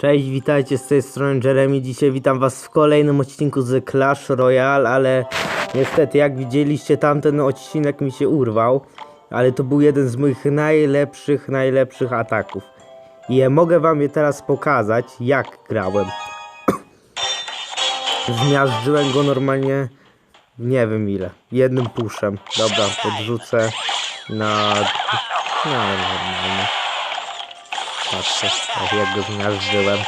Cześć, witajcie z tej strony Jeremy. Dzisiaj witam was w kolejnym odcinku z Clash Royale, ale niestety jak widzieliście tamten odcinek mi się urwał, ale to był jeden z moich najlepszych, najlepszych ataków. I ja mogę wam je teraz pokazać, jak grałem. Zmiażdżyłem go normalnie, nie wiem ile, jednym puszem. Dobra, podrzucę na... No, normalnie. Patrzcie, jak ja go zmiażdżyłem.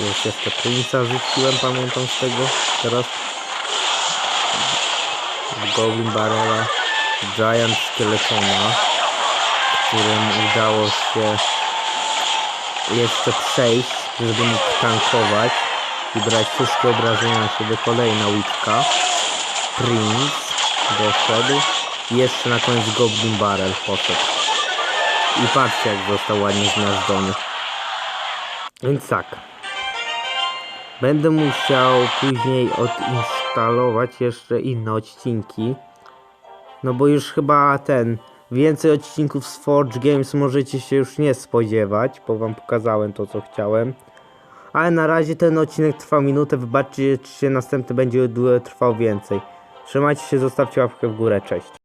Już jeszcze Prince'a rzuciłem, pamiętam z tego. Teraz Goblin Barrela Giant Skeletona, którym udało się jeszcze przejść, żeby mógł tankować i brać wszystkie obrażenia na siebie. Kolejna łyczka. Prince doszedł. I jeszcze na koniec Goblin Barrel poszedł. I patrzcie jak został ładnie zmiażdżony. Więc tak. Będę musiał później odinstalować jeszcze inne odcinki. No bo już chyba ten. Więcej odcinków z Forge Games możecie się już nie spodziewać, bo wam pokazałem to co chciałem. Ale na razie ten odcinek trwał minutę. Wybaczcie, czy następny będzie trwał więcej. Trzymajcie się, zostawcie łapkę w górę. Cześć.